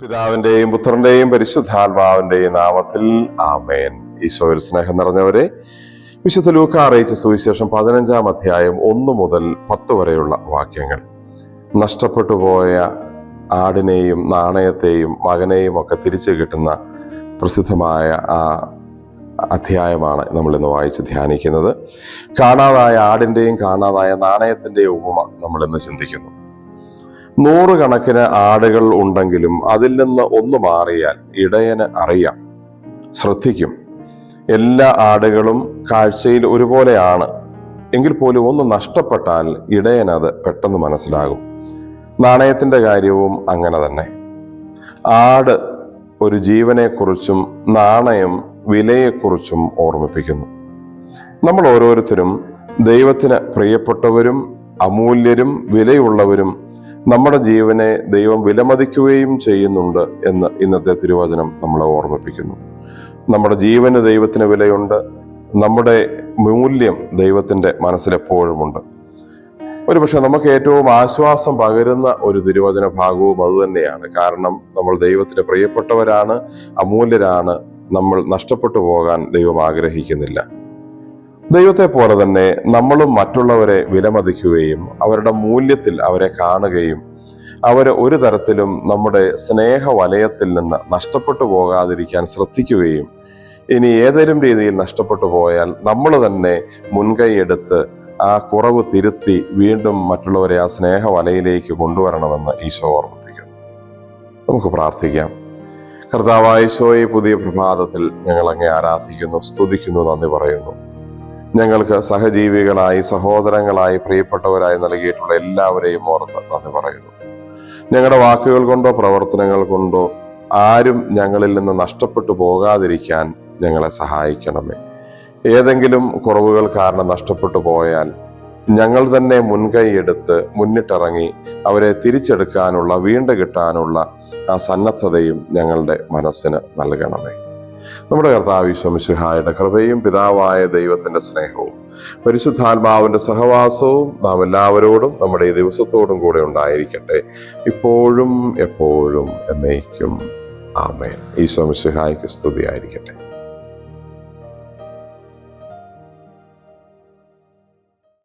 പിതാവിന്റെയും പുത്രന്റെയും പരിശുദ്ധാത്മാവിന്റെയും നാമത്തിൽ ആമേൻ. ഈശോയിൽ സ്നേഹം നിറഞ്ഞവരെ വിശുദ്ധ ലൂക്ക അറിയിച്ച സുവിശേഷം പതിനഞ്ചാം അധ്യായം ഒന്ന് മുതൽ പത്ത് വരെയുള്ള വാക്യങ്ങൾ. നഷ്ടപ്പെട്ടു പോയ ആടിനെയും നാണയത്തെയും മകനെയും ഒക്കെ തിരിച്ചു കിട്ടുന്ന പ്രസിദ്ധമായ ആ അധ്യായമാണ് നമ്മൾ ഇന്ന് വായിച്ച് ധ്യാനിക്കുന്നത്. കാണാതായ ആടിന്റെയും കാണാതായ നാണയത്തിന്റെയും ഉപമ നമ്മൾ ഇന്ന് ചിന്തിക്കുന്നു. നൂറുകണക്കിന് ആടുകൾ ഉണ്ടെങ്കിലും അതിൽ നിന്ന് ഒന്ന് മാറിയാൽ ഇടയന് അറിയാം ശ്രദ്ധിക്കും. എല്ലാ ആടുകളും കാഴ്ചയിൽ ഒരുപോലെയാണ്. എങ്കിൽ പോലും ഒന്ന് നഷ്ടപ്പെട്ടാൽ ഇടയനത് പെട്ടെന്ന് മനസ്സിലാകും. നാണയത്തിന്റെ കാര്യവും അങ്ങനെ തന്നെ. ആട് ഒരു ജീവനെക്കുറിച്ചും നാണയം വിലയെക്കുറിച്ചും ഓർമ്മിപ്പിക്കുന്നു. നമ്മൾ ഓരോരുത്തരും ദൈവത്തിന് പ്രിയപ്പെട്ടവരും അമൂല്യരും വിലയുള്ളവരും നമ്മുടെ ജീവനെ ദൈവം വിലമതിക്കുകയും ചെയ്യുന്നുണ്ട് എന്ന് ഇന്നത്തെ തിരുവചനം നമ്മളെ ഓർമ്മിപ്പിക്കുന്നു. നമ്മുടെ ജീവന് ദൈവത്തിന് വിലയുണ്ട്. നമ്മുടെ മൂല്യം ദൈവത്തിന്റെ മനസ്സിലെപ്പോഴുമുണ്ട്. ഒരുപക്ഷെ നമുക്ക് ഏറ്റവും ആശ്വാസം പകരുന്ന ഒരു തിരുവചന ഭാഗവും അതുതന്നെയാണ് കാരണം നമ്മൾ ദൈവത്തിന് പ്രിയപ്പെട്ടവരാണ് അമൂല്യരാണ് നമ്മൾ നഷ്ടപ്പെട്ടു പോകാൻ ദൈവം ആഗ്രഹിക്കുന്നില്ല. ദൈവത്തെ പോലെ തന്നെ നമ്മളും മറ്റുള്ളവരെ വിലമതിക്കുകയും അവരുടെ മൂല്യത്തിൽ അവരെ കാണുകയും അവരെ ഒരു തരത്തിലും നമ്മുടെ സ്നേഹ വലയത്തിൽ നിന്ന് നഷ്ടപ്പെട്ടു പോകാതിരിക്കാൻ ശ്രദ്ധിക്കുകയും ഇനി ഏതെങ്കിലും രീതിയിൽ നഷ്ടപ്പെട്ടു പോയാൽ നമ്മൾ തന്നെ മുൻകൈയെടുത്ത് ആ കുറവ് തിരുത്തി വീണ്ടും മറ്റുള്ളവരെ ആ സ്നേഹ സ്നേഹവലയിലേക്ക് കൊണ്ടുവരണമെന്ന് ഈശോ ഓർമ്മിപ്പിക്കുന്നു. നമുക്ക് പ്രാർത്ഥിക്കാം. കർത്താവായ ഈശോയെ പുതിയ പ്രഭാതത്തിൽ ഞങ്ങൾ അങ്ങേ ആരാധിക്കുന്നു സ്തുതിക്കുന്നു നന്ദി പറയുന്നു. ഞങ്ങൾക്ക് സഹജീവികളായി സഹോദരങ്ങളായി പ്രിയപ്പെട്ടവരായി നൽകിയിട്ടുള്ള എല്ലാവരെയും ഓർത്ത് നന്ദി പറയുന്നു. ഞങ്ങളുടെ വാക്കുകൾ കൊണ്ടോ പ്രവർത്തനങ്ങൾ കൊണ്ടോ ആരും ഞങ്ങളിൽ നിന്ന് നഷ്ടപ്പെട്ടു പോകാതിരിക്കാൻ ഞങ്ങളെ സഹായിക്കണമേ. ഏതെങ്കിലും കുറവുകൾ കാരണം നഷ്ടപ്പെട്ടു പോയാൽ ഞങ്ങൾ തന്നെ മുൻകൈയെടുത്ത് മുന്നിട്ടിറങ്ങി അവരെ തിരിച്ചെടുക്കാനുള്ള വീണ്ടുകിട്ടാനുള്ള ആ സന്നദ്ധതയും ഞങ്ങളുടെ മനസ്സിന് നൽകണമേ. നമ്മുടെ കർത്താവ് ശംശുഹായുടെ കൃപയും പിതാവായ ദൈവത്തിന്റെ സ്നേഹവും പരിശുദ്ധാത്മാവിന്റെ സഹവാസവും നാം എല്ലാവരോടും നമ്മുടെ ഈ ദിവസത്തോടും കൂടെ ഉണ്ടായിരിക്കട്ടെ. ഇപ്പോഴും എപ്പോഴും എന്നേക്കും. ആമേൻ. ഈശോ മിശിഹായ്ക്ക് സ്തുതിയായിരിക്കട്ടെ.